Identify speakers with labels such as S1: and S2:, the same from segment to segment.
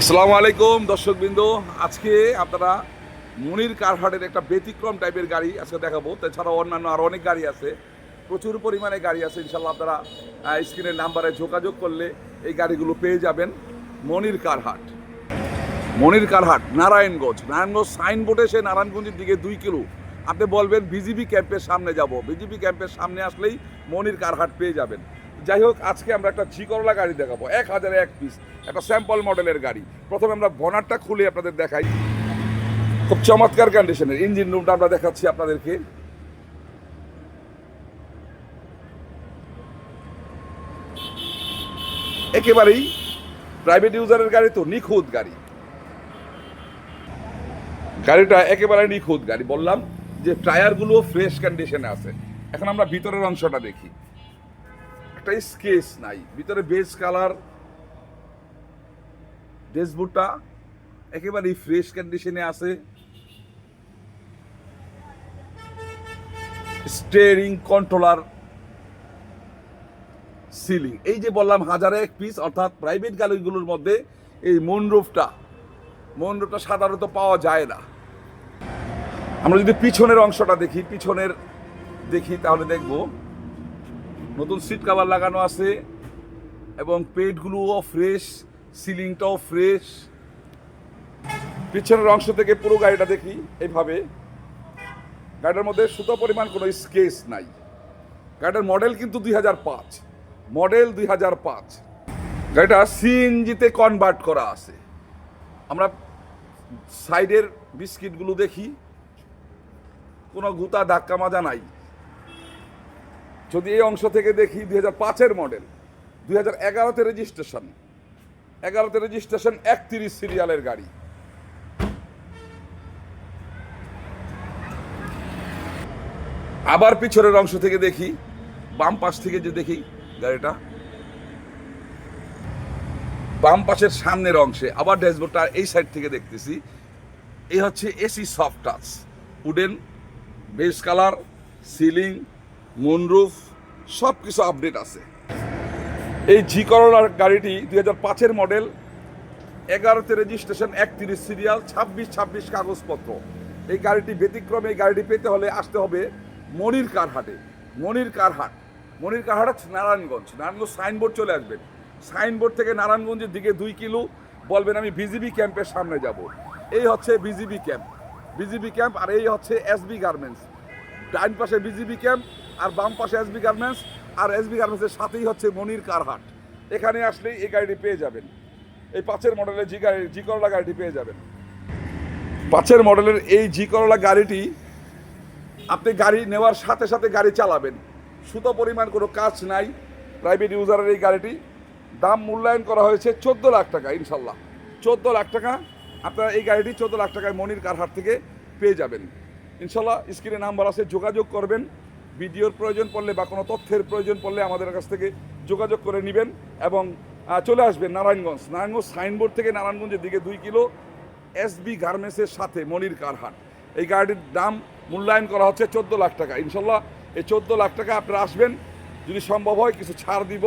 S1: আসসালামু আলাইকুম, দর্শকবৃন্দ। আজকে আপনারা মনির কারহাটের একটা ব্যতিক্রম টাইপের গাড়ি আজকে দেখাবো। তাছাড়াও অন্যান্য আরও অনেক গাড়ি আছে। প্রচুর পরিমাণে গাড়ি আছে। ইনশাল্লাহ আপনারা স্ক্রিনের নাম্বারে যোগাযোগ করলে এই গাড়িগুলো পেয়ে যাবেন মনির কারহাট। মনির কারহাট, নারায়ণগঞ্জ। নারায়ণগঞ্জ সাইনবোর্ডে সে নারায়ণগঞ্জের দিকে দুই কিলো। আপনি বলবেন বিজিবি ক্যাম্পের সামনে যাব। বিজিবি ক্যাম্পের সামনে আসলেই মনির কারহাট পেয়ে যাবেন। যাই হোক, আজকে আমরা একটা জি করলা গাড়ি দেখাবো। এক হাজারে এক পিস একটা স্যাম্পল মডেলের গাড়ি। প্রথমে আমরা বনারটা খুলে আপনাদের দেখাই। খুব চমৎকার কন্ডিশনের ইঞ্জিন রুমটা আমরা দেখাচ্ছি আপনাদেরকে। একেবারেই প্রাইভেট ইউজারের গাড়ি তো, নিখুঁত গাড়ি। গাড়িটা একেবারে নিখুঁত গাড়ি। বললাম যে টায়ারগুলো ফ্রেশ কন্ডিশনে আছে। এখন আমরা ভিতরের অংশটা দেখি। একটা স্কেচ নাই। ভিতরে বেস কালার ড্যাশবোর্ডটা একেবারেই ফ্রেশ কন্ডিশনে আছে। Steering controller ceiling. এই যে বললাম, হাজারে এক পিস অর্থাৎ প্রাইভেট গাড়িগুলোর মধ্যে এই মনরুফটা মনরুফটা সাধারণত পাওয়া যায় না। আমরা যদি পিছনের অংশটা দেখি, পিছনের দেখি, তাহলে দেখব নতুন সিট কাভার লাগানো আছে এবং পেটগুলোও ফ্রেশ সিলিংটাও ফ্রেশ পিছনের অংশ থেকে পুরো গাড়িটা দেখি এইভাবে। গাড়িটার মধ্যে সুতো পরিমাণ কোনো স্কেচ নাই। গাড়িটার মডেল কিন্তু দুই হাজার পাঁচ। মডেল দুই হাজার পাঁচ। গাড়িটা সিএনজিতে কনভার্ট করা আছে। আমরা সাইডের বিস্কিটগুলো দেখি। কোনো গুতা ধাক্কা মাজা নাই। যদি এই অংশ থেকে দেখি দুই হাজার পাঁচের মডেল, দুই হাজার এগারোতে রেজিস্ট্রেশন এগারোতে রেজিস্ট্রেশন একত্রিশ সিরিয়ালের গাড়ি। আবার পিছনের অংশ থেকে দেখি, বাম পাশ থেকে যে দেখি গাড়িটা, বাম পাশের সামনের অংশে, আবার ড্যাশবোর্ডটা এই সাইড থেকে দেখতেছি, এই হচ্ছে AC soft touch, wooden, base colour, ceiling moonroof সব কিছু আপডেট আছে। এই জি করলার গাড়িটি দুই হাজার পাঁচের মডেল এগারোতে রেজিস্ট্রেশন একত্রিশ সিরিয়াল ছাব্বিশ ছাব্বিশ কাগজপত্র। এই গাড়িটি ব্যতিক্রমে, এই গাড়িটি পেতে হলে আসতে হবে মনির কারহাটে। মনির কারহাট। মনির কারহাট নারায়ণগঞ্জ। নারায়ণগঞ্জ সাইনবোর্ড চলে আসবেন। সাইনবোর্ড থেকে নারায়ণগঞ্জের দিকে দুই কিলো বলবেন, আমি বিজিবি ক্যাম্পের সামনে যাব। এই হচ্ছে বিজিবি ক্যাম্প বিজিবি ক্যাম্প আর এই হচ্ছে এসবি গার্মেন্টস ডাইন পাশে বিজিবি ক্যাম্প আর বাম পাশে এসবি গার্মেন্টস আর এসবি গার্মেন্টসের সাথেই হচ্ছে মনির কারহাট। এখানে আসলেই এই গাড়িটি পেয়ে যাবেন। এই পাঁচের মডেলের জি গাড়ি, জি করলা গাড়িটি পেয়ে যাবেন। পাঁচের মডেলের এই জি করলা গাড়িটি আপনি গাড়ি নেওয়ার সাথে সাথে গাড়ি চালাবেন। সুতো পরিমাণ কোনো কাজ নাই। প্রাইভেট ইউজারের এই গাড়িটি। দাম মূল্যায়ন করা হয়েছে চোদ্দ লাখ টাকা, ইনশাল্লাহ। চোদ্দ লাখ টাকা আপনারা এই গাড়িটি চোদ্দ লাখ টাকায় মনির কারহাট থেকে পেয়ে যাবেন। ইনশাল্লাহ স্ক্রিনে নাম্বার আছে, যোগাযোগ করবেন। ভিডিওর প্রয়োজন পড়লে বা কোনো তথ্যের প্রয়োজন পড়লে আমাদের কাছ থেকে যোগাযোগ করে নেবেন এবং চলে আসবেন নারায়ণগঞ্জ। নারায়ণগঞ্জ সাইনবোর্ড থেকে নারায়ণগঞ্জের দিকে দুই কিলো এসবি গার্মেন্টসের সাথে মনির কারহাট এই গাড়িটির দাম মূল্যায়ন করা হচ্ছে চোদ্দ লাখ টাকা। ইনশাল্লাহ এই চোদ্দ লাখ টাকা আপনারা আসবেন, যদি সম্ভব হয় কিছু ছাড় দিব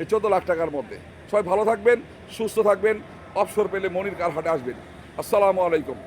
S1: এই চোদ্দ লাখ টাকার মধ্যে। সবাই ভালো থাকবেন, সুস্থ থাকবেন, অবসর পেলে মনির কারহাটে আসবেন। আসসালামু আলাইকুম।